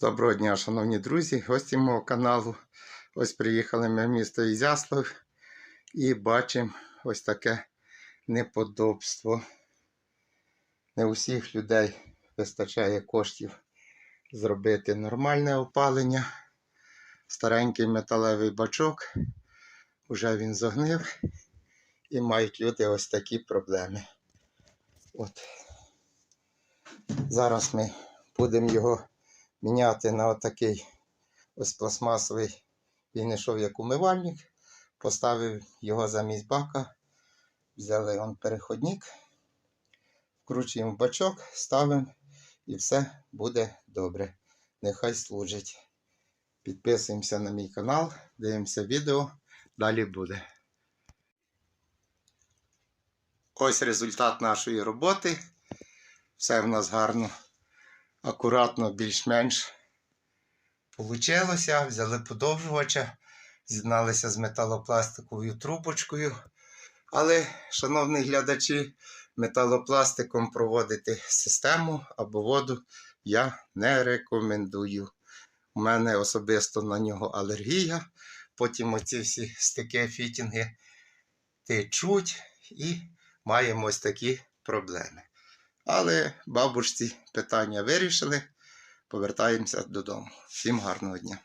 Доброго дня, шановні друзі, гості мого каналу. Ось приїхали ми в місто Ізяслав і бачимо ось таке неподобство. Не у всіх людей вистачає коштів зробити нормальне опалення. Старенький металевий бачок, вже він зогнив, і мають люди ось такі проблеми. От. Зараз ми будемо його міняти на отакий ось пластмасовий. Він йшов як умивальник, поставив його замість бака, взяли он переходник, вкручуємо в бачок, ставимо і все буде добре. Нехай служить. Підписуємося на мій канал, дивимося відео, далі буде. Ось результат нашої роботи. Все в нас гарно акуратно, більш-менш получилося. Взяли подовжувача, з'єдналися з металопластиковою трубочкою. Але, шановні глядачі, металопластиком проводити систему або воду я не рекомендую. У мене особисто на нього алергія. Потім оці всі стики, фітінги течуть і маємо ось такі проблеми. Але бабушці питання вирішили. Повертаємося додому. Всім гарного дня.